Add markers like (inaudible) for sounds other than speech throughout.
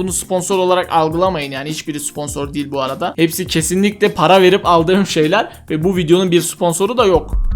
bunu sponsor olarak algılamayın yani hiçbiri sponsor değil bu arada. Hepsi kesinlikle para verip aldığım şeyler ve bu videonun bir sponsoru da yok.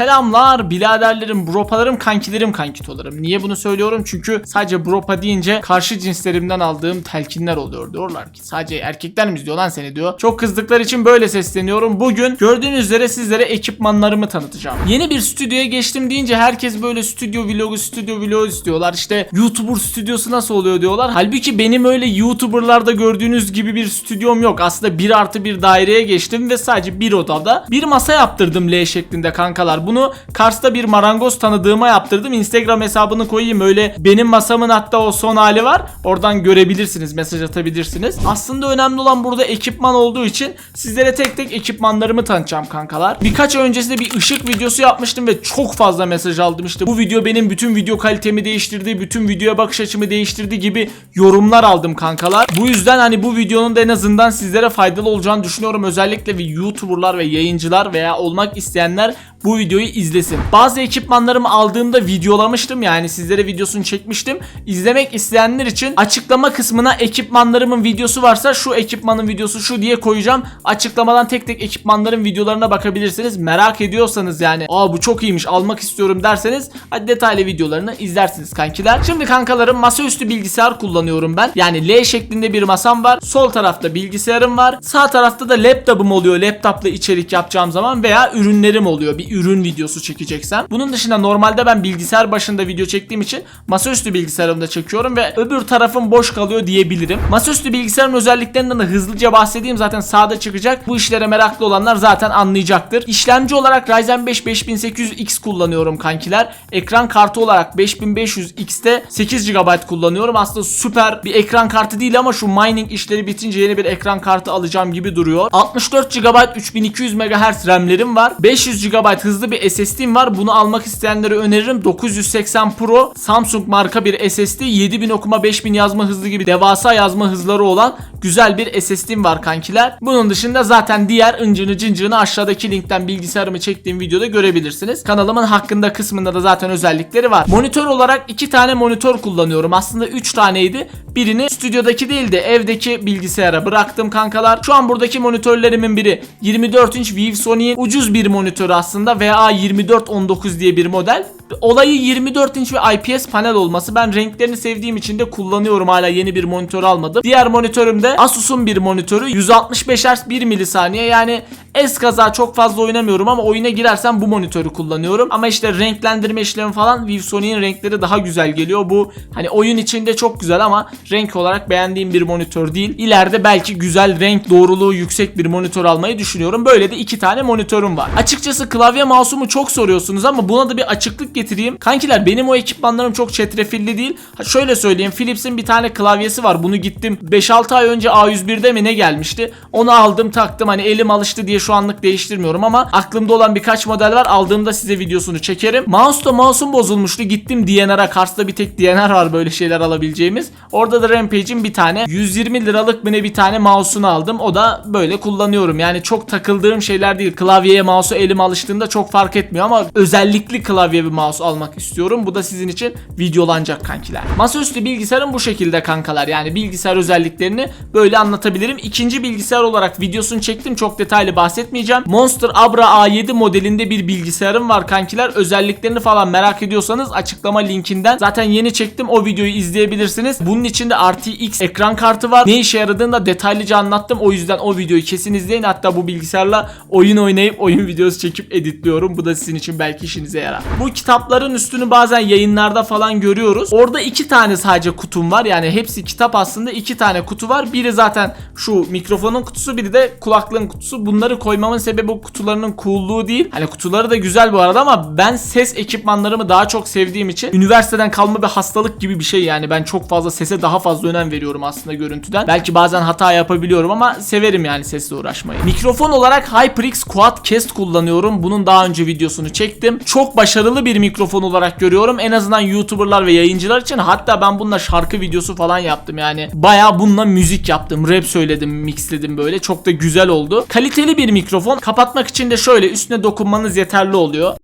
Selamlar biraderlerim, bropalarım, kankilerim, kankitolarım. Niye bunu söylüyorum? Çünkü sadece bropa deyince karşı cinslerimden aldığım telkinler oluyor. Diyorlar ki sadece erkekler mi izliyor lan seni diyor. Çok kızdıkları için böyle sesleniyorum. Bugün gördüğünüz üzere sizlere ekipmanlarımı tanıtacağım. Yeni bir stüdyoya geçtim deyince herkes böyle stüdyo vlogu, stüdyo vlogu istiyorlar. İşte YouTuber stüdyosu nasıl oluyor diyorlar. Halbuki benim öyle YouTuber'larda gördüğünüz gibi bir stüdyom yok. Aslında bir artı bir daireye geçtim ve sadece bir odada bir masa yaptırdım L şeklinde kankalar. Bunu Kars'ta bir marangoz tanıdığıma yaptırdım. Instagram hesabını koyayım. Öyle benim masamın hatta o son hali var. Oradan görebilirsiniz, mesaj atabilirsiniz. Aslında önemli olan burada ekipman olduğu için sizlere tek tek ekipmanlarımı tanıtacağım kankalar. Birkaç ay öncesinde bir ışık videosu yapmıştım ve çok fazla mesaj aldım. İşte bu video benim bütün video kalitemi değiştirdi, bütün videoya bakış açımı değiştirdi gibi yorumlar aldım kankalar. Bu yüzden hani bu videonun da en azından sizlere faydalı olacağını düşünüyorum. Özellikle ve YouTuber'lar ve yayıncılar veya olmak isteyenler bu videoyu izlesin. Bazı ekipmanlarımı aldığımda videolamıştım yani sizlere videosunu çekmiştim. İzlemek isteyenler için açıklama kısmına ekipmanlarımın videosu varsa şu ekipmanın videosu şu diye koyacağım. Açıklamadan tek tek ekipmanların videolarına bakabilirsiniz. Merak ediyorsanız yani aa bu çok iyiymiş almak istiyorum derseniz hadi detaylı videolarını izlersiniz kankiler. Şimdi kankalarım masaüstü bilgisayar kullanıyorum ben. Yani L şeklinde bir masam var. Sol tarafta bilgisayarım var. Sağ tarafta da laptopum oluyor. Laptopla içerik yapacağım zaman veya ürünlerim oluyor. Bir ürün videosu çekeceksem. Bunun dışında normalde ben bilgisayar başında video çektiğim için masaüstü bilgisayarımda çekiyorum ve öbür tarafım boş kalıyor diyebilirim. Masaüstü bilgisayarın özelliklerinden de hızlıca bahsedeyim zaten sağda çıkacak. Bu işlere meraklı olanlar zaten anlayacaktır. İşlemci olarak Ryzen 5 5800X kullanıyorum kankiler. Ekran kartı olarak 5500X'te 8 GB kullanıyorum. Aslında süper bir ekran kartı değil ama şu mining işleri bitince yeni bir ekran kartı alacağım gibi duruyor. 64 GB 3200 MHz RAM'lerim var. 500 GB hızlı bir SSD'm var. Bunu almak isteyenlere öneririm. 980 Pro Samsung marka bir SSD. 7000 okuma 5000 yazma hızlı gibi devasa yazma hızları olan güzel bir SSD'm var kankiler. Bunun dışında zaten diğer ıncını cıncını aşağıdaki linkten bilgisayarımı çektiğim videoda görebilirsiniz. Kanalımın hakkında kısmında da zaten özellikleri var. Monitör olarak iki tane monitör kullanıyorum. Aslında 3 taneydi. Birini stüdyodaki değil de evdeki bilgisayara bıraktım kankalar. Şu an buradaki monitörlerimin biri 24 inç ViewSony'in ucuz bir monitörü aslında VA2419 diye bir model. Olayı 24 inç ve IPS panel olması. Ben renklerini sevdiğim için de kullanıyorum. Hala yeni bir monitör almadım. Diğer monitörüm de Asus'un bir monitörü. 165 Hz 1 milisaniye. Yani eskaza çok fazla oynamıyorum ama oyuna girersem bu monitörü kullanıyorum. Ama işte renklendirme işlemi falan ViewSony'in renkleri daha güzel geliyor. Bu hani oyun içinde çok güzel ama renk olarak beğendiğim bir monitör değil. İleride belki güzel renk doğruluğu yüksek bir monitör almayı düşünüyorum. Böyle de iki tane monitörüm var. Açıkçası klavye mouse'umu çok soruyorsunuz ama buna da bir açıklık getireyim. Kankiler benim o ekipmanlarım çok çetrefilli değil. Ha şöyle söyleyeyim Philips'in bir tane klavyesi var. Bunu gittim 5-6 ay önce A101'de mi ne gelmişti? Onu aldım taktım hani elim alıştı diye şu anlık değiştirmiyorum ama aklımda olan birkaç model var. Aldığımda size videosunu çekerim. Mouse da mouse'um bozulmuştu. Gittim DNR'a. Kars'ta bir tek DNR var böyle şeyler alabileceğimiz. Orada da Rampage'in bir tane 120 liralık mı ne bir tane mouse'unu aldım. O da böyle kullanıyorum. Yani çok takıldığım şeyler değil. Klavyeye mouse'u elim alıştığında çok fark etmiyor ama özellikli klavye bir mouse almak istiyorum. Bu da sizin için videolanacak kankiler. Masaüstü bilgisayarım bu şekilde kankalar. Yani bilgisayar özelliklerini böyle anlatabilirim. İkinci bilgisayar olarak videosunu çektim. Çok detaylı bahsetmeyeceğim. Monster Abra A7 modelinde bir bilgisayarım var kankiler. Özelliklerini falan merak ediyorsanız açıklama linkinden zaten yeni çektim. O videoyu izleyebilirsiniz. Bunun içinde RTX ekran kartı var. Ne işe yaradığını da detaylıca anlattım. O yüzden o videoyu kesin izleyin. Hatta bu bilgisayarla oyun oynayıp oyun videosu çekip editliyorum. Bu da sizin için belki işinize yarar. Bu kitapların üstünü bazen yayınlarda falan görüyoruz. Orada iki tane sadece kutum var. Yani hepsi kitap aslında iki tane kutu var. Biri zaten şu mikrofonun kutusu biri de kulaklığın kutusu. Bunları koymamın sebebi bu kutularının coolluğu değil. Hani kutuları da güzel bu arada ama ben ses ekipmanlarımı daha çok sevdiğim için üniversiteden kalma bir hastalık gibi bir şey yani. Ben çok fazla sese daha fazla önem veriyorum aslında görüntüden. Belki bazen hata yapabiliyorum ama severim yani sesle uğraşmayı. Mikrofon olarak HyperX Quad Cast kullanıyorum. Bunun daha önce videosunu çektim. Çok başarılı bir mikrofon olarak görüyorum. En azından YouTuber'lar ve yayıncılar için. Hatta ben bununla şarkı videosu falan yaptım yani. Bayağı bununla müzik yaptım. Rap söyledim, mixledim böyle. Çok da güzel oldu. Kaliteli bir mikrofon. Kapatmak için de şöyle üstüne dokunmanız yeterli oluyor.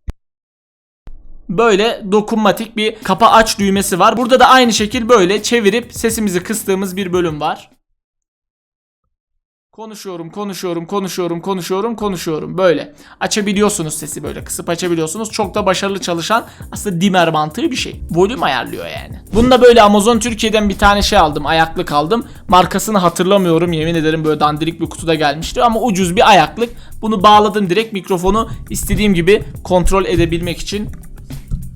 böyle dokunmatik bir kapa aç düğmesi var. Burada da aynı şekil böyle çevirip sesimizi kıstığımız bir bölüm var. Konuşuyorum, konuşuyorum, konuşuyorum, konuşuyorum, konuşuyorum. Böyle. Açabiliyorsunuz sesi böyle. Kısıp açabiliyorsunuz. Çok da başarılı çalışan aslında dimmer mantığı bir şey. Volüm ayarlıyor yani. Bunda böyle Amazon Türkiye'den bir tane şey aldım. Ayaklık aldım. Markasını hatırlamıyorum. Yemin ederim böyle dandirik bir kutuda gelmişti. Ama ucuz bir ayaklık. Bunu bağladım direkt mikrofonu istediğim gibi kontrol edebilmek için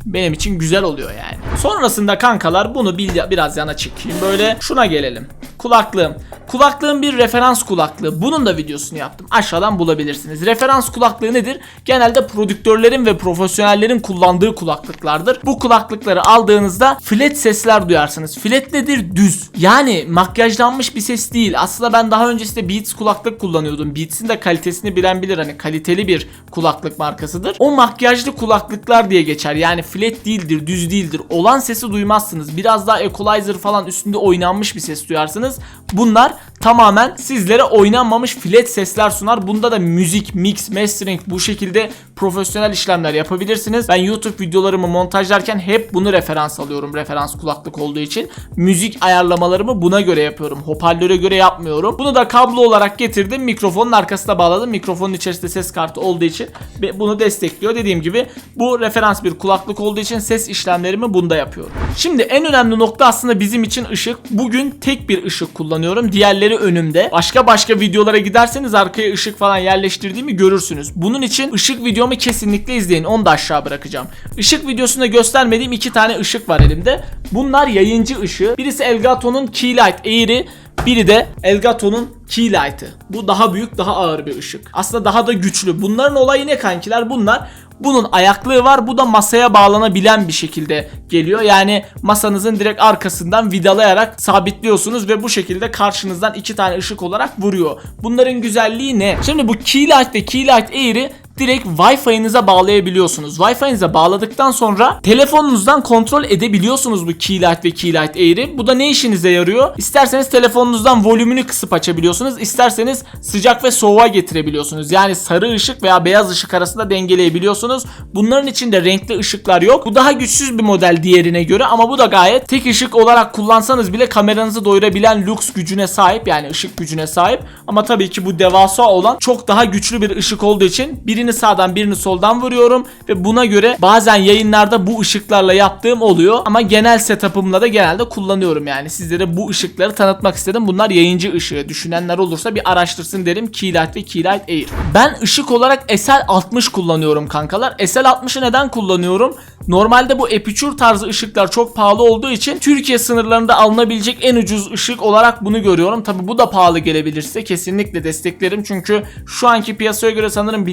benim için güzel oluyor yani. Sonrasında kankalar bunu biraz yana çekeyim. Böyle şuna gelelim. Kulaklığım. Kulaklığım bir referans kulaklığı. Bunun da videosunu yaptım. Aşağıdan bulabilirsiniz. Referans kulaklığı nedir? Genelde prodüktörlerin ve profesyonellerin kullandığı kulaklıklardır. Bu kulaklıkları aldığınızda flat sesler duyarsınız. Flat nedir? Düz. Yani makyajlanmış bir ses değil. Aslında ben daha öncesinde Beats kulaklık kullanıyordum. Beats'in de kalitesini bilen bilir. Hani kaliteli bir kulaklık markasıdır. O makyajlı kulaklıklar diye geçer. Yani flat değildir, düz değildir. Olan sesi duymazsınız. Biraz daha equalizer falan üstünde oynanmış bir ses duyarsınız. Bunlar tamamen sizlere oynanmamış flat sesler sunar. Bunda da müzik, mix, mastering bu şekilde profesyonel işlemler yapabilirsiniz. Ben YouTube videolarımı montajlarken hep bunu referans alıyorum. Referans kulaklık olduğu için. Müzik ayarlamalarımı buna göre yapıyorum. Hoparlöre göre yapmıyorum. Bunu da kablo olarak getirdim. Mikrofonun arkasına bağladım. Mikrofonun içerisinde ses kartı olduğu için bunu destekliyor. Dediğim gibi bu referans bir kulaklık olduğu için ses işlemlerimi bunda yapıyorum. Şimdi en önemli nokta aslında bizim için ışık. Bugün tek bir ışık kullanıyorum. Diğerleri önümde. Başka başka videolara giderseniz arkaya ışık falan yerleştirdiğimi görürsünüz. Bunun için ışık videomu kesinlikle izleyin. Onu da aşağı bırakacağım. Işık videosunda göstermediğim iki tane ışık var elimde. Bunlar yayıncı ışığı. Birisi Elgato'nun Keylight Air'i. Biri de Elgato'nun Keylight'ı. Bu daha büyük, daha ağır bir ışık. Aslında daha da güçlü. Bunların olayı ne kankiler? Bunlar bunun ayaklığı var. Bu da masaya bağlanabilen bir şekilde geliyor. Yani masanızın direkt arkasından vidalayarak sabitliyorsunuz ve bu şekilde karşınızdan iki tane ışık olarak vuruyor. Bunların güzelliği ne? Şimdi bu Keylight ve Keylight Air'i direkt Wi-Fi'nize bağlayabiliyorsunuz. Wi-Fi'nize bağladıktan sonra telefonunuzdan kontrol edebiliyorsunuz bu Keylight ve Keylight Air'i. Bu da ne işinize yarıyor? İsterseniz telefonunuzdan volümünü kısıp açabiliyorsunuz. İsterseniz sıcak ve soğuğa getirebiliyorsunuz. Yani sarı ışık veya beyaz ışık arasında dengeleyebiliyorsunuz. Bunların içinde renkli ışıklar yok. Bu daha güçsüz bir model diğerine göre ama bu da gayet tek ışık olarak kullansanız bile kameranızı doyurabilen lux gücüne sahip yani ışık gücüne sahip. Ama tabii ki bu devasa olan çok daha güçlü bir ışık olduğu için birini sağdan birini soldan vuruyorum ve buna göre bazen yayınlarda bu ışıklarla yaptığım oluyor ama genel setup'ımla da genelde kullanıyorum yani sizlere bu ışıkları tanıtmak istedim. Bunlar yayıncı ışığı. Düşünenler olursa bir araştırsın derim Keylight ve Keylight Air. Ben ışık olarak SL60 kullanıyorum kankalar. SL60'ı neden kullanıyorum? Normalde bu epicure tarzı ışıklar çok pahalı olduğu için Türkiye sınırlarında alınabilecek en ucuz ışık olarak bunu görüyorum. Tabi bu da pahalı gelebilir size kesinlikle desteklerim çünkü şu anki piyasaya göre sanırım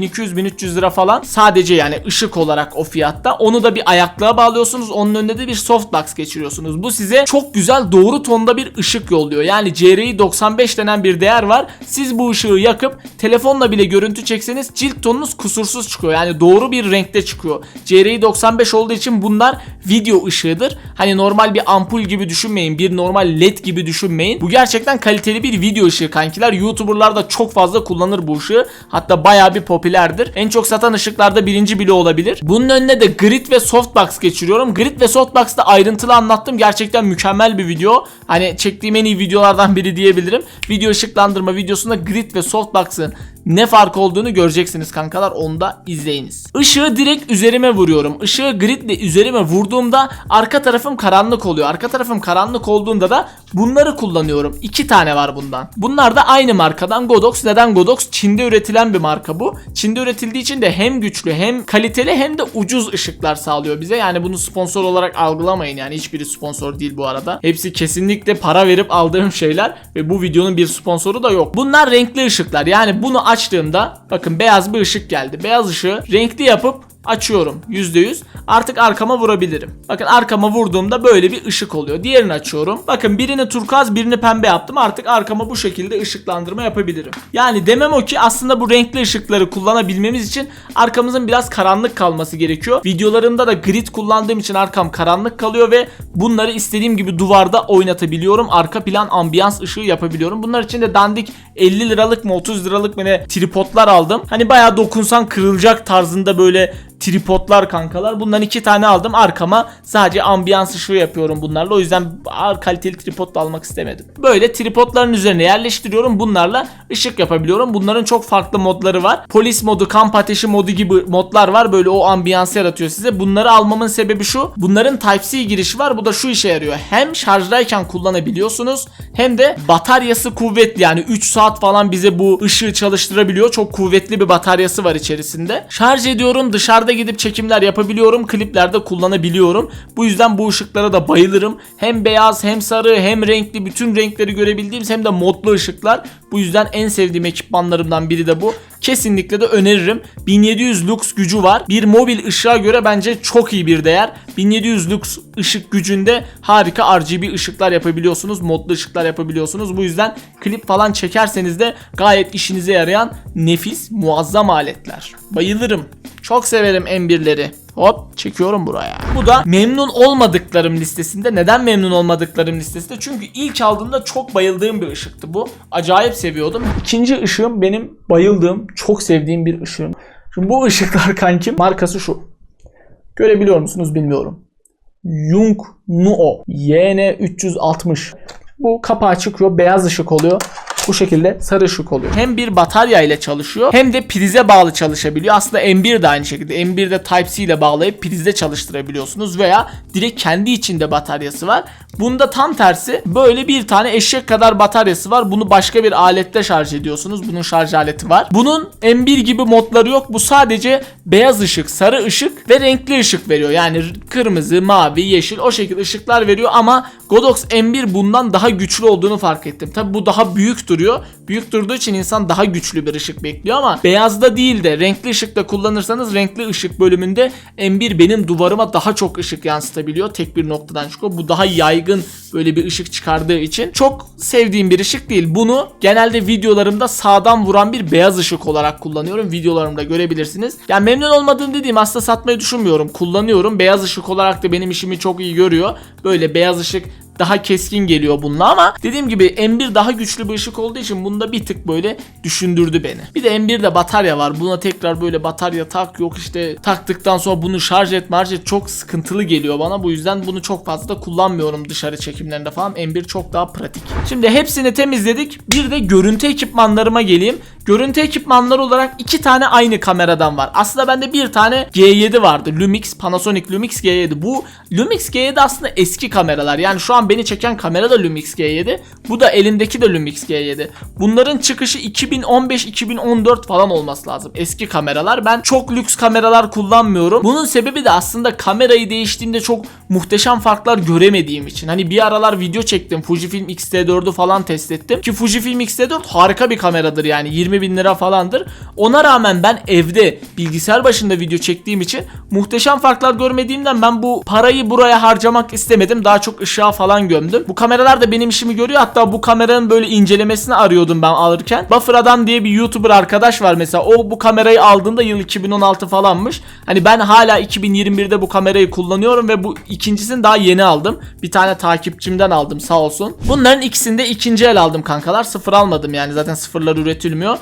1200-1300 lira falan sadece yani ışık olarak o fiyatta. Onu da bir ayaklığa bağlıyorsunuz. Onun önünde de bir softbox geçiriyorsunuz. Bu size çok güzel doğru tonda bir ışık yolluyor. Yani CRI 95 denen bir değer var. Siz bu ışığı yakıp telefonla bile görüntü çekseniz cilt tonunuz kusursuz çıkıyor. Yani doğru bir renkte çıkıyor. CRI 95 olduğu için bunlar video ışığıdır. Hani normal bir ampul gibi düşünmeyin. Bir normal led gibi düşünmeyin. Bu gerçekten kaliteli bir video ışığı kankiler. YouTuber'lar da çok fazla kullanır bu ışığı. Hatta bayağı bir popülerdir. En çok satan ışıklarda birinci bile olabilir. Bunun önüne de grid ve softbox geçiriyorum. Grid ve softbox'ta ayrıntılı anlattım. Gerçekten mükemmel bir video. Hani çektiğim en iyi videolardan biri diyebilirim. Video ışıklandırma videosunda grid ve softbox'ın ne fark olduğunu göreceksiniz kankalar. Onu da izleyiniz. Işığı direkt üzerime vuruyorum. Işığı gridle üzerime vurduğumda arka tarafım karanlık oluyor. Arka tarafım karanlık olduğunda da bunları kullanıyorum. İki tane var bundan. Bunlar da aynı markadan Godox. Neden Godox? Çin'de üretilen bir marka bu. Çin'de üretildiği için de hem güçlü hem kaliteli hem de ucuz ışıklar sağlıyor bize. Yani bunu sponsor olarak algılamayın. Yani hiçbiri sponsor değil bu arada. Hepsi kesinlikle para verip aldığım şeyler ve bu videonun bir sponsoru da yok. Bunlar renkli ışıklar. Yani bunu açtığımda bakın beyaz bir ışık geldi. Beyaz ışığı renkli yapıp açıyorum %100. Artık arkama vurabilirim. Bakın arkama vurduğumda böyle bir ışık oluyor. Diğerini açıyorum. Bakın birini turkuaz birini pembe yaptım. Artık arkama bu şekilde ışıklandırma yapabilirim. Yani demem o ki aslında bu renkli ışıkları kullanabilmemiz için arkamızın biraz karanlık kalması gerekiyor. Videolarımda da grid kullandığım için arkam karanlık kalıyor ve bunları istediğim gibi duvarda oynatabiliyorum. Arka plan ambiyans ışığı yapabiliyorum. Bunlar için de dandik 50 liralık mı 30 liralık mı ne tripodlar aldım. Hani bayağı dokunsan kırılacak tarzında böyle tripodlar kankalar. Bundan iki tane aldım. Arkama sadece ambiyans ışığı yapıyorum bunlarla. O yüzden ağır kaliteli tripod da almak istemedim. Böyle tripodların üzerine yerleştiriyorum. Bunlarla ışık yapabiliyorum. Bunların çok farklı modları var. Polis modu, kamp ateşi modu gibi modlar var. Böyle o ambiyansı yaratıyor size. Bunları almamın sebebi şu. Bunların Type-C girişi var. Bu da şu işe yarıyor. Hem şarjdayken kullanabiliyorsunuz hem de bataryası kuvvetli. Yani 3 saat falan bize bu ışığı çalıştırabiliyor. Çok kuvvetli bir bataryası var içerisinde. Şarj ediyorum. Dışarıda gidip çekimler yapabiliyorum. Kliplerde kullanabiliyorum. Bu yüzden bu ışıklara da bayılırım. Hem beyaz hem sarı hem renkli bütün renkleri görebildiğimiz hem de modlu ışıklar. Bu yüzden en sevdiğim ekipmanlarımdan biri de bu. Kesinlikle de öneririm. 1700 lux gücü var. Bir mobil ışığa göre bence çok iyi bir değer. 1700 lux ışık gücünde harika RGB ışıklar yapabiliyorsunuz. Modlu ışıklar yapabiliyorsunuz. Bu yüzden klip falan çekerseniz de gayet işinize yarayan nefis muazzam aletler. Bayılırım. Çok severim M1'leri. Hop çekiyorum buraya. Bu da memnun olmadıklarım listesinde. Neden memnun olmadıklarım listesinde? Çünkü ilk aldığımda çok bayıldığım bir ışıktı bu. Acayip seviyordum. İkinci ışığım benim bayıldığım, çok sevdiğim bir ışığım. Şimdi bu ışıklar (laughs) kankim markası şu. Görebiliyor musunuz bilmiyorum. Yung Nuo YN360. Bu kapağı çıkıyor, beyaz ışık oluyor. Bu şekilde sarı ışık oluyor. Hem bir batarya ile çalışıyor hem de prize bağlı çalışabiliyor. Aslında M1 de aynı şekilde. M1'de Type-C ile bağlayıp prizde çalıştırabiliyorsunuz veya direkt kendi içinde bataryası var. Bunda tam tersi böyle bir tane eşek kadar bataryası var. Bunu başka bir alette şarj ediyorsunuz. Bunun şarj aleti var. Bunun M1 gibi modları yok. Bu sadece beyaz ışık, sarı ışık ve renkli ışık veriyor. Yani kırmızı, mavi, yeşil o şekilde ışıklar veriyor ama Godox M1 bundan daha güçlü olduğunu fark ettim. Tabi bu daha büyük duruyor. Büyük durduğu için insan daha güçlü bir ışık bekliyor ama beyazda değil de renkli ışıkla kullanırsanız renkli ışık bölümünde M1 benim duvarıma daha çok ışık yansıtabiliyor. Tek bir noktadan çıkıyor. Bu daha yaygın böyle bir ışık çıkardığı için çok sevdiğim bir ışık değil. Bunu genelde videolarımda sağdan vuran bir beyaz ışık olarak kullanıyorum. Videolarımda görebilirsiniz. Yani memnun olmadığım dediğim aslında satmayı düşünmüyorum. Kullanıyorum. Beyaz ışık olarak da benim işimi çok iyi görüyor. Böyle beyaz ışık daha keskin geliyor bununla ama dediğim gibi M1 daha güçlü bir ışık olduğu için bunda bir tık böyle düşündürdü beni. Bir de M1'de batarya var. Buna tekrar böyle batarya tak yok işte taktıktan sonra bunu şarj et marj et çok sıkıntılı geliyor bana. Bu yüzden bunu çok fazla da kullanmıyorum dışarı çekimlerinde falan. M1 çok daha pratik. Şimdi hepsini temizledik. Bir de görüntü ekipmanlarıma geleyim. Görüntü ekipmanları olarak iki tane aynı kameradan var. Aslında bende bir tane G7 vardı. Lumix, Panasonic Lumix G7. Bu Lumix G7 aslında eski kameralar. Yani şu an beni çeken kamera da Lumix G7. Bu da elimdeki de Lumix G7. Bunların çıkışı 2015-2014 falan olması lazım. Eski kameralar. Ben çok lüks kameralar kullanmıyorum. Bunun sebebi de aslında kamerayı değiştiğimde çok muhteşem farklar göremediğim için. Hani bir aralar video çektim. Fujifilm X-T4'ü falan test ettim. Ki Fujifilm X-T4 harika bir kameradır yani. 20 bin lira falandır. Ona rağmen ben evde bilgisayar başında video çektiğim için muhteşem farklar görmediğimden ben bu parayı buraya harcamak istemedim. Daha çok ışığa falan gömdüm. Bu kameralar da benim işimi görüyor. Hatta bu kameranın böyle incelemesini arıyordum ben alırken. Buffer Adam diye bir YouTuber arkadaş var mesela. O bu kamerayı aldığında yıl 2016 falanmış. Hani ben hala 2021'de bu kamerayı kullanıyorum ve bu ikincisini daha yeni aldım. Bir tane takipçimden aldım sağ olsun. Bunların ikisini de ikinci el aldım kankalar. Sıfır almadım yani zaten sıfırlar üretilmiyor.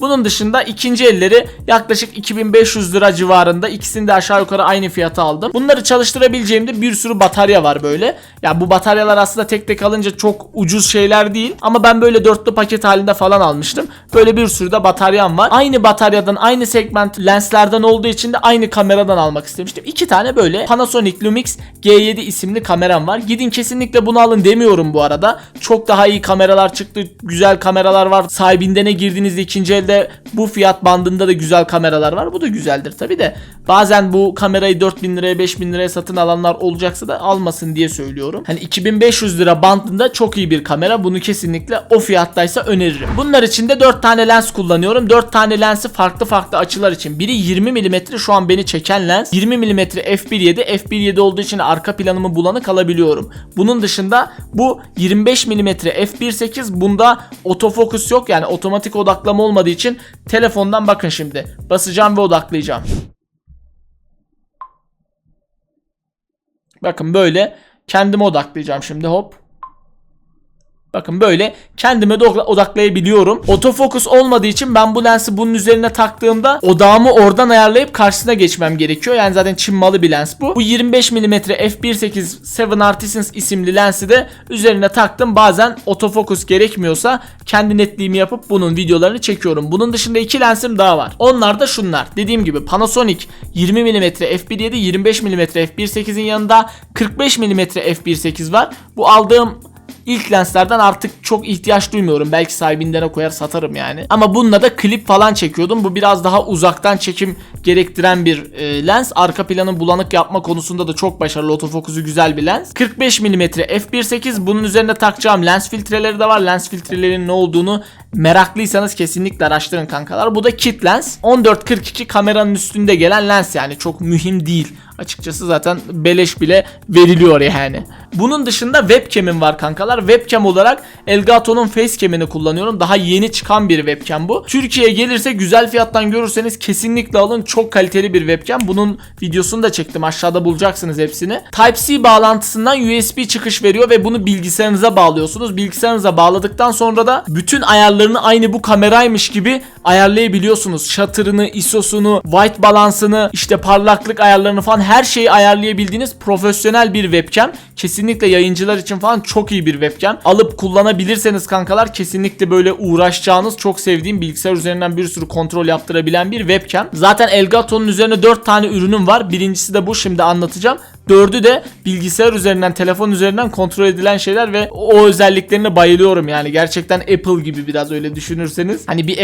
Bunun dışında ikinci elleri yaklaşık 2500 lira civarında. İkisini de aşağı yukarı aynı fiyata aldım. Bunları çalıştırabileceğimde bir sürü batarya var böyle. Ya yani bu bataryalar aslında tek tek alınca çok ucuz şeyler değil. Ama ben böyle dörtlü paket halinde falan almıştım. Böyle bir sürü de bataryam var. Aynı bataryadan aynı segment lenslerden olduğu için de aynı kameradan almak istemiştim. İki tane böyle Panasonic Lumix G7 isimli kameram var. Gidin kesinlikle bunu alın demiyorum bu arada. Çok daha iyi kameralar çıktı. Güzel kameralar var. Sahibinde ne girdiğinizde ikinci elde bu fiyat bandında da güzel kameralar var. Bu da güzeldir tabi de. Bazen bu kamerayı 4000 liraya 5000 liraya satın alanlar olacaksa da almasın diye söylüyorum. Hani 2500 lira bandında çok iyi bir kamera. Bunu kesinlikle o fiyattaysa öneririm. Bunlar için de 4 tane lens kullanıyorum. 4 tane lensi farklı farklı açılar için. Biri 20 mm şu an beni çeken lens. 20 mm f1.7. f1.7 olduğu için arka planımı bulanık alabiliyorum. Bunun dışında bu 25 mm f1.8. Bunda otofokus yok yani otomatik odaklama olmadığı için telefondan bakın şimdi. Basacağım ve odaklayacağım. Bakın böyle kendime odaklayacağım şimdi hop. Bakın böyle kendime de odakla- odaklayabiliyorum. Otofokus olmadığı için ben bu lensi bunun üzerine taktığımda odağımı oradan ayarlayıp karşısına geçmem gerekiyor. Yani zaten Çin malı bir lens bu. Bu 25 mm f1.8 Seven Artisans isimli lensi de üzerine taktım. Bazen otofokus gerekmiyorsa kendi netliğimi yapıp bunun videolarını çekiyorum. Bunun dışında iki lensim daha var. Onlar da şunlar. Dediğim gibi Panasonic 20 mm f1.7 25 mm f1.8'in yanında 45 mm f1.8 var. Bu aldığım İlk lenslerden artık çok ihtiyaç duymuyorum. Belki sahibinden koyar satarım yani. Ama bununla da klip falan çekiyordum. Bu biraz daha uzaktan çekim gerektiren bir e, lens. Arka planı bulanık yapma konusunda da çok başarılı. Otofokusu güzel bir lens. 45 mm f1.8 bunun üzerine takacağım lens filtreleri de var. Lens filtrelerinin ne olduğunu meraklıysanız kesinlikle araştırın kankalar. Bu da kit lens. 14-42 kameranın üstünde gelen lens yani çok mühim değil. Açıkçası zaten beleş bile veriliyor yani. Bunun dışında webcam'im var kankalar. Webcam olarak Elgato'nun facecam'ini kullanıyorum. Daha yeni çıkan bir webcam bu. Türkiye'ye gelirse güzel fiyattan görürseniz kesinlikle alın. Çok kaliteli bir webcam. Bunun videosunu da çektim. Aşağıda bulacaksınız hepsini. Type-C bağlantısından USB çıkış veriyor ve bunu bilgisayarınıza bağlıyorsunuz. Bilgisayarınıza bağladıktan sonra da bütün ayarlarını aynı bu kameraymış gibi ayarlayabiliyorsunuz. Shutter'ını, ISO'sunu, white balansını, işte parlaklık ayarlarını falan her şeyi ayarlayabildiğiniz profesyonel bir webcam. Kesinlikle yayıncılar için falan çok iyi bir webcam. Alıp kullanabilirseniz kankalar kesinlikle böyle uğraşacağınız çok sevdiğim bilgisayar üzerinden bir sürü kontrol yaptırabilen bir webcam. Zaten Elgato'nun üzerine 4 tane ürünüm var. Birincisi de bu şimdi anlatacağım. Dördü de bilgisayar üzerinden, telefon üzerinden kontrol edilen şeyler ve o özelliklerine bayılıyorum yani. Gerçekten Apple gibi biraz öyle düşünürseniz. Hani bir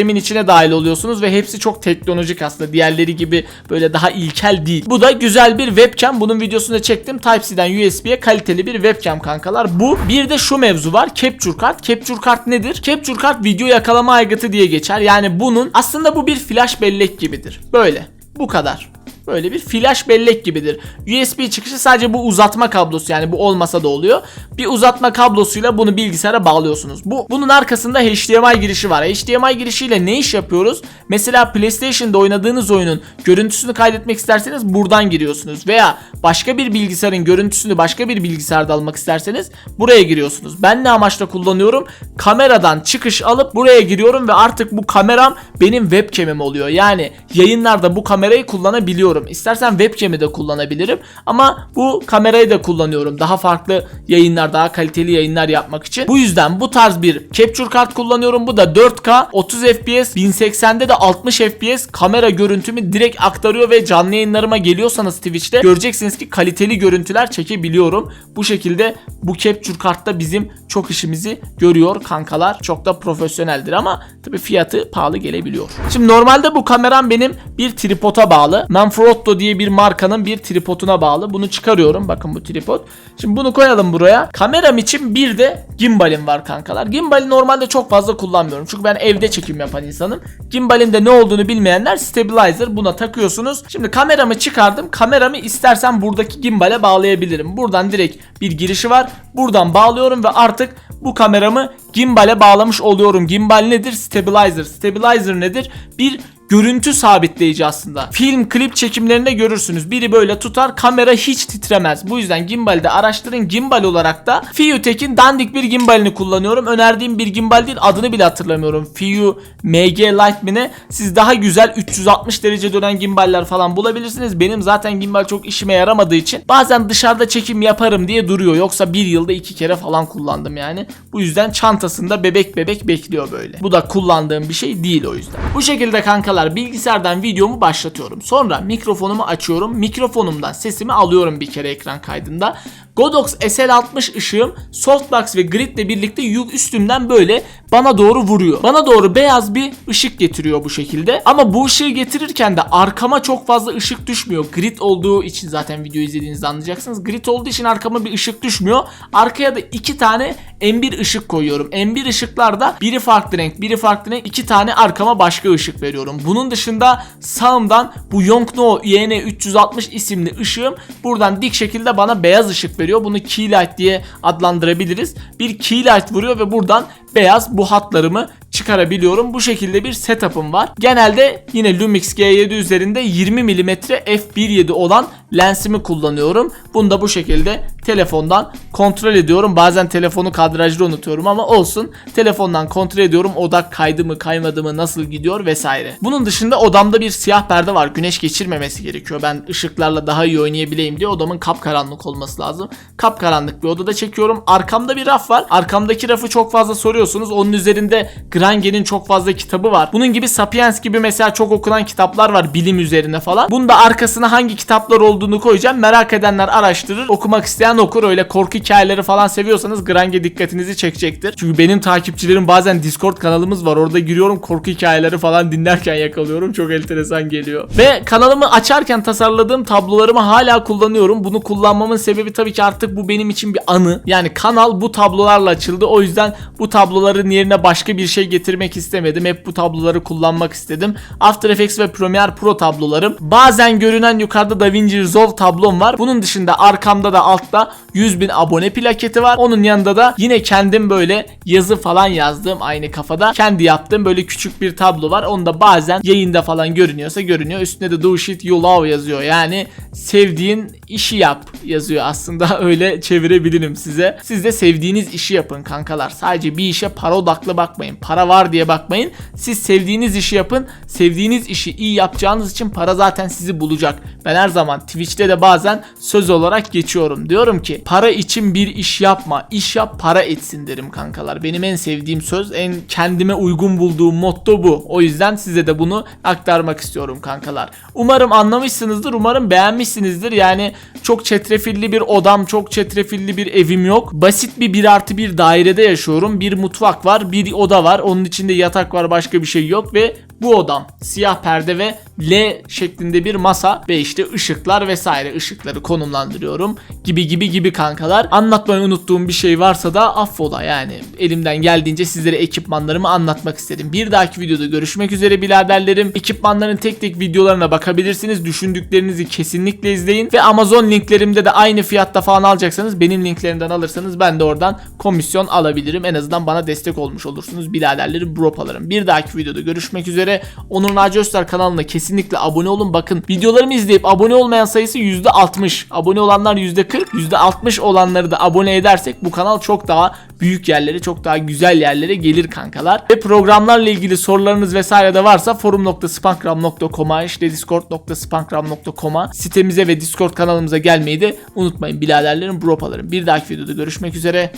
ekosistemin içine dahil oluyorsunuz ve hepsi çok teknolojik aslında. Diğerleri gibi böyle daha ilkel değil. Bu da güzel bir webcam. Bunun videosunu da çektim. Type-C'den USB'ye kaliteli bir webcam kankalar. Bu. Bir de şu mevzu var. Capture Card. Capture Card nedir? Capture Card video yakalama aygıtı diye geçer. Yani bunun aslında bu bir flash bellek gibidir. Böyle. Bu kadar. Böyle bir flash bellek gibidir. USB çıkışı sadece bu uzatma kablosu yani bu olmasa da oluyor. Bir uzatma kablosuyla bunu bilgisayara bağlıyorsunuz. Bu bunun arkasında HDMI girişi var. HDMI girişiyle ne iş yapıyoruz? Mesela PlayStation'da oynadığınız oyunun görüntüsünü kaydetmek isterseniz buradan giriyorsunuz veya başka bir bilgisayarın görüntüsünü başka bir bilgisayarda almak isterseniz buraya giriyorsunuz. Ben ne amaçla kullanıyorum? Kameradan çıkış alıp buraya giriyorum ve artık bu kameram benim webcam'im oluyor. Yani yayınlarda bu kamerayı kullanabiliyorum. İstersen webcam'i de kullanabilirim ama bu kamerayı da kullanıyorum. Daha farklı yayınlar, daha kaliteli yayınlar yapmak için. Bu yüzden bu tarz bir capture kart kullanıyorum. Bu da 4K 30 FPS 1080'de de 60 FPS kamera görüntümü direkt aktarıyor ve canlı yayınlarıma geliyorsanız Twitch'te göreceksiniz ki kaliteli görüntüler çekebiliyorum. Bu şekilde bu capture kartta bizim çok işimizi görüyor kankalar. Çok da profesyoneldir ama tabi fiyatı pahalı gelebiliyor. Şimdi normalde bu kameram benim bir tripoda bağlı. Manfrotto diye bir markanın bir tripoduna bağlı. Bunu çıkarıyorum. Bakın bu tripod. Şimdi bunu koyalım buraya. Kameram için bir de gimbalim var kankalar. Gimbali normalde çok fazla kullanmıyorum. Çünkü ben evde çekim yapan insanım. Gimbalin de ne olduğunu bilmeyenler stabilizer buna takıyorsunuz. Şimdi kameramı çıkardım. Kameramı istersen buradaki gimbale bağlayabilirim. Buradan direkt bir girişi var. Buradan bağlıyorum ve artık bu kameramı gimbale bağlamış oluyorum. Gimbal nedir? Stabilizer. Stabilizer nedir? Bir görüntü sabitleyici aslında. Film, klip çekimlerinde görürsünüz. Biri böyle tutar, kamera hiç titremez. Bu yüzden gimbal'i araştırın. Gimbal olarak da Fiutek'in dandik bir gimbalini kullanıyorum. Önerdiğim bir gimbal değil, adını bile hatırlamıyorum. Fiu MG ne? Siz daha güzel 360 derece dönen gimballer falan bulabilirsiniz. Benim zaten gimbal çok işime yaramadığı için bazen dışarıda çekim yaparım diye duruyor. Yoksa bir yılda iki kere falan kullandım yani. Bu yüzden çantasında bebek bebek bekliyor böyle. Bu da kullandığım bir şey değil o yüzden. Bu şekilde kankalar bilgisayardan videomu başlatıyorum. Sonra mikrofonumu açıyorum. Mikrofonumdan sesimi alıyorum bir kere ekran kaydında. Godox SL60 ışığım softbox ve grid ile birlikte yük üstümden böyle bana doğru vuruyor. Bana doğru beyaz bir ışık getiriyor bu şekilde. Ama bu ışığı getirirken de arkama çok fazla ışık düşmüyor. Grid olduğu için zaten video izlediğinizde anlayacaksınız. Grid olduğu için arkama bir ışık düşmüyor. Arkaya da iki tane M1 ışık koyuyorum. M1 ışıklarda biri farklı renk, biri farklı renk. iki tane arkama başka ışık veriyorum. Bunun dışında sağımdan bu Yongnuo YN360 isimli ışığım buradan dik şekilde bana beyaz ışık veriyor. Bunu key light diye adlandırabiliriz. Bir key light vuruyor ve buradan beyaz bu hatlarımı çıkarabiliyorum. Bu şekilde bir setup'ım var. Genelde yine Lumix G7 üzerinde 20 mm f1.7 olan lensimi kullanıyorum. Bunu da bu şekilde telefondan kontrol ediyorum. Bazen telefonu kadrajda unutuyorum ama olsun. Telefondan kontrol ediyorum. Odak kaydı mı kaymadı mı nasıl gidiyor vesaire. Bunun dışında odamda bir siyah perde var. Güneş geçirmemesi gerekiyor. Ben ışıklarla daha iyi oynayabileyim diye odamın kapkaranlık olması lazım. Kapkaranlık bir odada çekiyorum. Arkamda bir raf var. Arkamdaki rafı çok fazla soruyorsunuz. Onun üzerinde Grange'nin çok fazla kitabı var. Bunun gibi Sapiens gibi mesela çok okunan kitaplar var bilim üzerine falan. Bunda arkasına hangi kitaplar olduğunu koyacağım. Merak edenler araştırır. Okumak isteyen okur. Öyle korku hikayeleri falan seviyorsanız Grange dikkatinizi çekecektir. Çünkü benim takipçilerim bazen Discord kanalımız var. Orada giriyorum korku hikayeleri falan dinlerken yakalıyorum. Çok enteresan geliyor. Ve kanalımı açarken tasarladığım tablolarımı hala kullanıyorum. Bunu kullanmamın sebebi tabii ki artık bu benim için bir anı. Yani kanal bu tablolarla açıldı. O yüzden bu tabloların yerine başka bir şey getirmek istemedim. Hep bu tabloları kullanmak istedim. After Effects ve Premiere Pro tablolarım. Bazen görünen yukarıda DaVinci Resolve tablom var. Bunun dışında arkamda da altta 100 bin abone plaketi var. Onun yanında da yine kendim böyle yazı falan yazdığım aynı kafada kendi yaptığım böyle küçük bir tablo var. Onu da bazen yayında falan görünüyorsa görünüyor. Üstünde de do shit you love yazıyor. Yani sevdiğin işi yap yazıyor aslında (laughs) öyle çevirebilirim size. Siz de sevdiğiniz işi yapın kankalar. Sadece bir işe para odaklı bakmayın. Para var diye bakmayın. Siz sevdiğiniz işi yapın. Sevdiğiniz işi iyi yapacağınız için para zaten sizi bulacak. Ben her zaman Twitch'te de bazen söz olarak geçiyorum. Diyorum ki para için bir iş yapma. İş yap para etsin derim kankalar. Benim en sevdiğim söz, en kendime uygun bulduğum motto bu. O yüzden size de bunu aktarmak istiyorum kankalar. Umarım anlamışsınızdır. Umarım beğenmişsinizdir. Yani çok çetrefilli bir odam, çok çetrefilli bir evim yok. Basit bir 1 artı 1 dairede yaşıyorum. Bir mutfak var, bir oda var. Onun içinde yatak var, başka bir şey yok ve bu odam siyah perde ve L şeklinde bir masa ve işte ışıklar vesaire ışıkları konumlandırıyorum gibi gibi gibi kankalar. Anlatmayı unuttuğum bir şey varsa da affola yani elimden geldiğince sizlere ekipmanlarımı anlatmak istedim. Bir dahaki videoda görüşmek üzere biraderlerim. Ekipmanların tek tek videolarına bakabilirsiniz. Düşündüklerinizi kesinlikle izleyin ve Amazon linklerimde de aynı fiyatta falan alacaksanız benim linklerimden alırsanız ben de oradan komisyon alabilirim. En azından bana destek olmuş olursunuz biraderlerim, bropalarım. Bir dahaki videoda görüşmek üzere. Onur Naci Öztürk kanalına kesinlikle abone olun. Bakın videolarımı izleyip abone olmayan sayısı %60. Abone olanlar %40. %60 olanları da abone edersek bu kanal çok daha büyük yerlere, çok daha güzel yerlere gelir kankalar. Ve programlarla ilgili sorularınız vesaire de varsa forum.spankram.com'a işte discord.spankram.com'a sitemize ve discord kanalımıza gelmeyi de unutmayın biraderlerim, bropalarım. Bir dahaki videoda görüşmek üzere.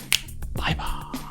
Bay bay.